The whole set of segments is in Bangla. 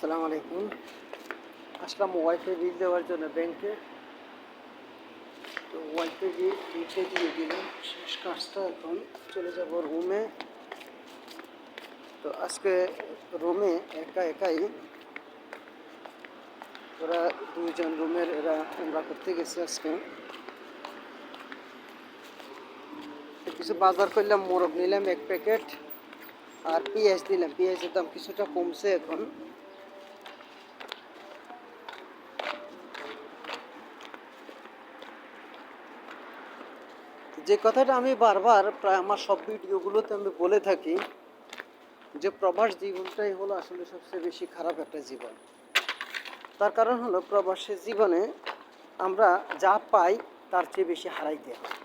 আসসালামু আলাইকুম। আসলাম ওয়াইফাই বিল দেওয়ার জন্য ব্যাংকে। তো ওয়াইফাই বিলটা দিয়ে দিলাম, শেষ কাজটা এখন চলে যাব রুমে। তো আজকে রুমে একা একাই ওরা দুইজন রুমের এরা আমরা করতে গেছে আজকে। কিছু বাজার করলাম, মোরগ নিলাম এক প্যাকেট আর পেঁয়াজ দিলাম। পেঁয়াজের দাম কিছুটা কমছে এখন। যে কথাটা আমি বারবার প্রায় আমার সব ভিডিওগুলোতে আমি বলে থাকি, যে প্রবাস জীবনটাই হলো আসলে সবচেয়ে বেশি খারাপ একটা জীবন। তার কারণ হলো প্রবাসের জীবনে আমরা যা পাই তার চেয়ে বেশি হারাইতে হয়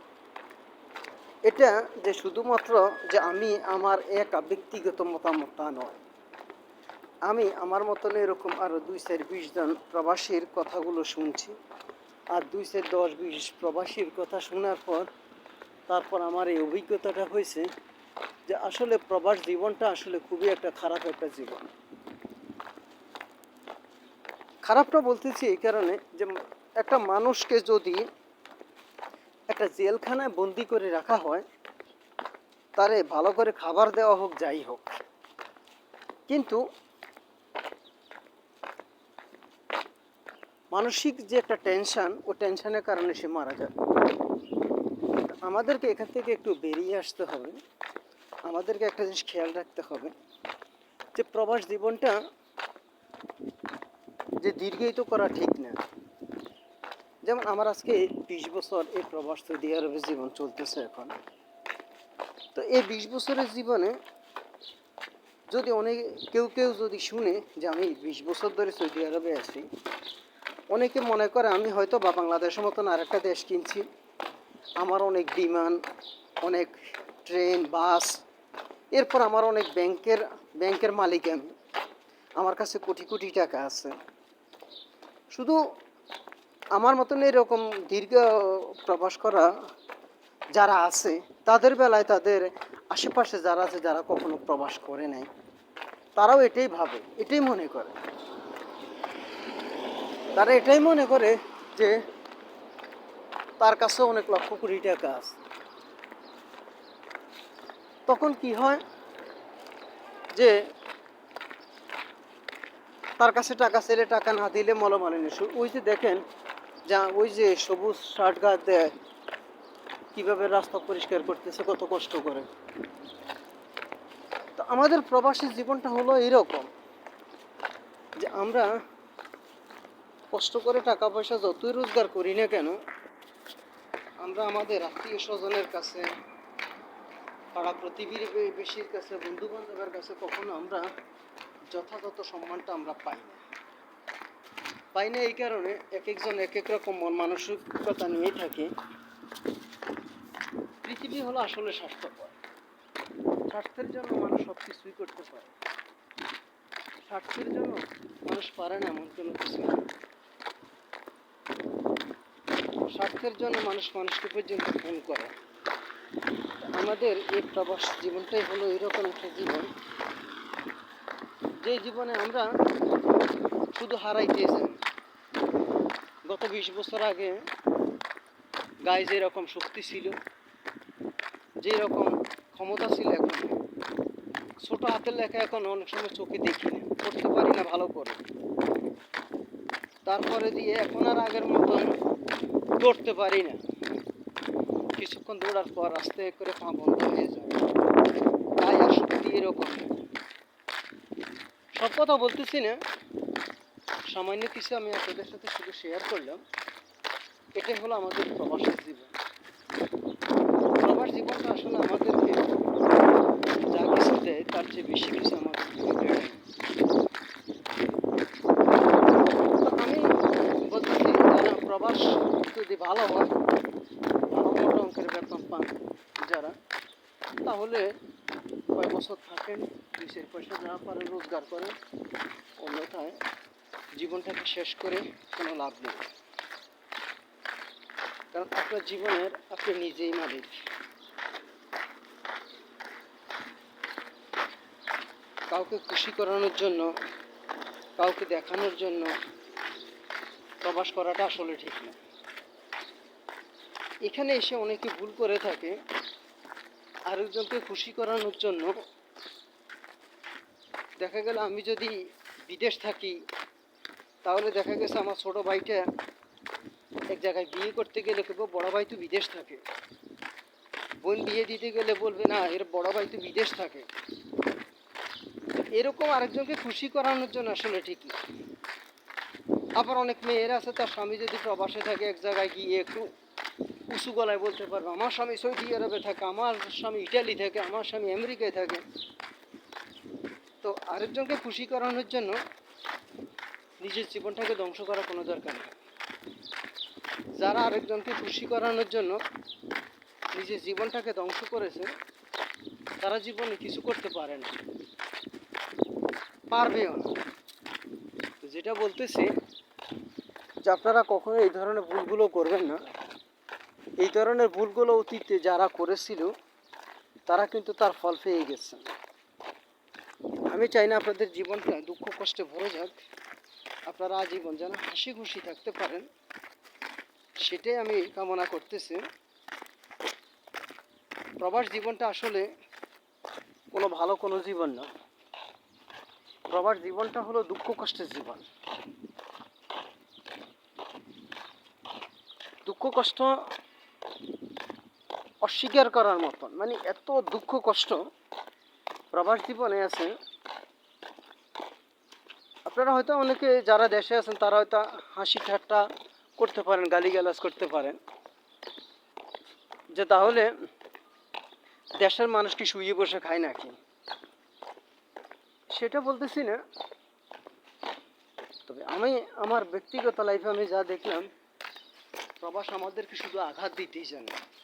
এটা যে শুধুমাত্র যে আমি আমার এক ব্যক্তিগত মতামত তা নয়। আমি আমার মতন এরকম আরও দুই চার বিশ জন প্রবাসীর কথাগুলো শুনছি। আর দুই চার দশ বিশ প্রবাসীর কথা শোনার পর তারপর আমার এই অভিজ্ঞতাটা হয়েছে যে আসলে প্রবাস জীবনটা আসলে খুবই একটা খারাপ একটা জীবন। খারাপটা বলতেছি এই কারণে যে একটা মানুষকে যদি একটা জেলখানায় বন্দি করে রাখা হয়, তারে ভালো করে খাবার দেওয়া হোক, যাই হোক। কিন্তু মানসিক যে একটা টেনশন ও টেনশনের কারণে সে মারা যায়। আমাদেরকে এখান থেকে একটু বেরিয়ে আসতে হবে। আমাদেরকে একটা জিনিস খেয়াল রাখতে হবে যে প্রবাস জীবনটা যে দীর্ঘায়িত করা ঠিক না। যেমন আমার আজকে বিশ বছর এই প্রবাস সৌদি আরবের জীবন চলতেছে এখন। তো এই বিশ বছরের জীবনে যদি অনেক, কেউ কেউ যদি শুনে যে আমি বিশ বছর ধরে সৌদি আরবে আছি, অনেকে মনে করে আমি হয়তো বা বাংলাদেশের মতন আরেকটা দেশ কিনছি। আমার অনেক বিমান, অনেক ট্রেন, বাস, এরপর আমার অনেক ব্যাংকের ব্যাংকের মালিক আমি। আমার কাছে কোটি কোটি টাকা আছে। শুধু আমার মতন এরকম দীর্ঘ প্রবাস করা যারা আছে, তাদের বেলায় তাদের আশেপাশে যারা আছে, যারা কখনো প্রবাস করে নাই, তারাও এটাই ভাবে, এটাই মনে করে। তারা এটাই মনে করে যে তার কাছে অনেক লক্ষ কোটি টাকা আছে। তখন কি হয় যে তার কাছে টাকা ছেলে টাকা না দিলে মলমালিনী ওই যে দেখেন, যা ওই যে সবুজ শার্ট গাছ দেয়, কীভাবে রাস্তা পরিষ্কার করতেছে, কত কষ্ট করে। তো আমাদের প্রবাসী জীবনটা হলো এরকম যে আমরা কষ্ট করে টাকা পয়সা যতই রোজগার করি না কেন আমরা আমাদের আত্মীয় স্বজনের কাছে, পাড়া প্রতিবেশীর কাছে বন্ধু বান্ধবের কাছে কখনো আমরা যথাযথ সম্মানটা আমরা পাই না। পাই না এই কারণে এক একজন এক এক রকম মন মানসিকতা নিয়েই থাকে। পৃথিবী হলো আসলে স্বাস্থ্যকর। স্বাস্থ্যের জন্য মানুষ সব কিছুই করতে পারে। স্বার্থের জন্য মানুষ পারে না এমন কোনো কিছু। স্বার্থের জন্য মানুষ মানুষকে পর্যন্ত ফোন করে। আমাদের এই প্রবাস জীবনটাই হলো এরকম একটা জীবন। যে জীবনে আমরা শুধু হারাইতে যাই গত বিশ বছর আগে গায়ে যেরকম শক্তি ছিল যেই রকম ক্ষমতা ছিল এখন। ছোট হাতের লেখা এখন অনেক সময় চোখে দেখি না, পড়তে পারি না ভালো করে। তারপরে দিয়ে এখন আর আগের মতন দৌড়তে পারি না। কিছুক্ষণ দৌড়ার পর আস্তে করে পা বন্ধ হয়ে যায়। তাই আর শক্তি এরকম সব কথা বলতেছি না। সামান্য কিছু আমি আপনাদের সাথে শুধু শেয়ার করলাম। এটাই হলো আমাদের প্রবাসের জীবন। প্রবাস জীবনটা আসলে আমাদেরকে যা কিছু দেয়, তার চেয়ে বেশি কিছু আমাদের দেয় না। তো আমি বলতেছি যারা প্রবাস যদি ভালো হয় ভালো মোটা অঙ্কের বেতন পান যারা তাহলে কয়েক বছর থাকেন দুই পয়সা যা পারেন রোজগার করেন, অন্যথায় জীবনটাকে শেষ করে কোনো লাভ নেই। কারণ আপনার জীবনের, আপনি নিজেই মালিক। কাউকে খুশি করানোর জন্য, কাউকে দেখানোর জন্য প্রবাস করাটা আসলে ঠিক না। এখানে এসে অনেকে ভুল করে থাকে। আরেকজনকে খুশি করানোর জন্য দেখা গেল আমি যদি বিদেশ থাকি, তাহলে দেখা গেছে আমার ছোট ভাইটা এক জায়গায় বিয়ে করতে গেলে কেবল বড় ভাই তো বিদেশ থাকে। বোন বিয়ে দিতে গেলে বলবে, না, এর বড় ভাই তো বিদেশ থাকে। এরকম আরেকজনকে খুশি করানোর জন্য আসলে ঠিকই। আবার অনেক মেয়েরা আছে, তার স্বামী যদি প্রবাসে থাকে এক জায়গায় গিয়ে একটু উঁচু গলায় বলতে পারবে, আমার স্বামী সৌদি আরবে থাকে, আমার স্বামী ইটালি থাকে, আমার স্বামী আমেরিকায় থাকে। তো আরেকজনকে খুশি করানোর জন্য নিজের জীবনটাকে ধ্বংস করা কোনো দরকার নেই। যারা আরেকজনকে খুশি করানোর জন্য নিজের জীবনটাকে ধ্বংস করেছে, তারা জীবনে কিছু করতে পারে না। পারবেও না। যেটা বলতেছি যে আপনারা কখনো এই ধরনের ভুলগুলো করবেন না। এই ধরনের ভুলগুলো অতীতে যারা করেছিল, তারা কিন্তু তার ফল পেয়ে গেছে আমি চাই না আপনাদের জীবনটা দুঃখ, কষ্টে ভরে যাক। আপনারা আজীবন যেন হাসি খুশি থাকতে পারেন। সেটাই আমি কামনা করতেছি। প্রবাস জীবনটা আসলে কোনো ভালো কোনো জীবন না। প্রবাস জীবনটা হলো দুঃখ, কষ্টের জীবন। দুঃখ, কষ্ট অস্বীকার করার মতন। মানে এত দুঃখ, কষ্ট। প্রবাস জীবনে আছে। আপনারা হয়তো অনেকে যারা দেশে আছেন, তারা হয়তো হাসি ঠাট্টা করতে পারেন, গালিগালাজ করতে পারেন। যে তাহলে দেশের মানুষ কি শুয়ে বসে খায় নাকি? সেটা বলতেছি না। তবে আমি, আমার ব্যক্তিগত লাইফে আমি যা দেখলাম, প্রবাস আমাদেরকে শুধু আঘাত দিতেই জানে।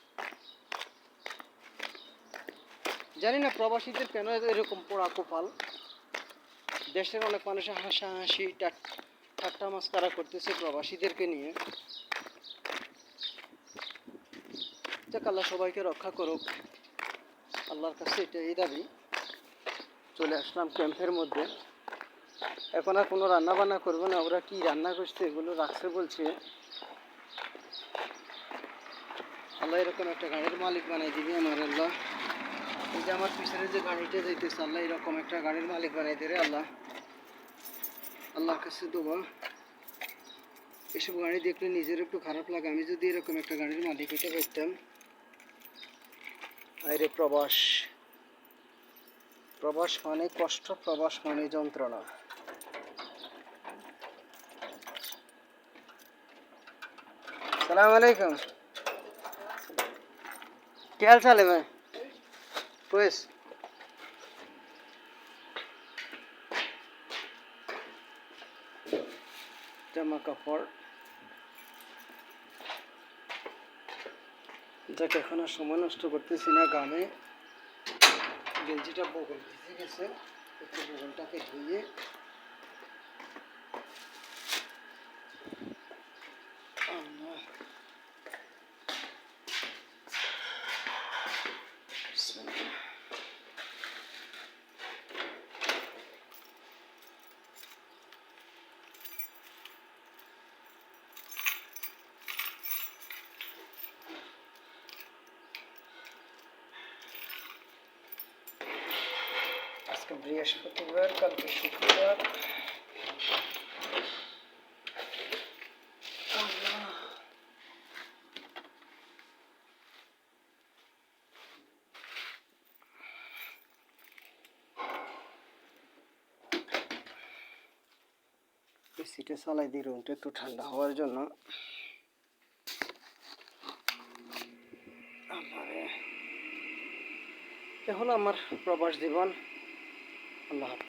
জানি না প্রবাসীদের কেন এরকম পোড়া কপাল। দেশের অনেক মানুষের হাসাহাসি টাট- ঠাট্টা মাস্কারা করতেছে প্রবাসীদেরকে নিয়ে। যাক, আল্লাহ সবাইকে রক্ষা করুক। আল্লাহর কাছে এটা এই দাবি। চলে আসলাম ক্যাম্পের মধ্যে। এখন আর কোনো রান্না বান্না করব না, ওরা কি রান্না করছে এগুলো রাখছে বলছে। আল্লাহ এরকম একটা গাড়ির মালিক বানাই দিবি আমার আল্লাহ। এই যে আমার পিছনে যে গাড়িটা যাইতেছে, আল্লাহ এরকম একটা গাড়ির মালিক বানাই দে আল্লাহ আল্লাহ। আল্লাহর কাছে দোবা এসব গাড়ি দেখলে নিজের একটু খারাপ লাগে। আমি যদি এরকম একটা গাড়ির মালিক হইতে পারতাম আরে প্রবাস। প্রবাস মানে কষ্ট, প্রবাস মানে যন্ত্রণা। সালাম আলাইকুম। কে হাল চাল ভাই? Pues. জামা কাপড় যাকে এখন আর সময় নষ্ট করতেছি না গামে গেঞ্জিটা বগল ভিজে গেছে বগলটাকে ধুয়ে আল্লাহ বিসমিল্লাহ। আজকে বৃহস্পতিবার কালকে শুক্রবার। এসিটা চালাই দিই রুমটা একটু ঠান্ডা হওয়ার জন্য এ হলো আমার প্রবাস জীবন আল্লাহ হাফেজ।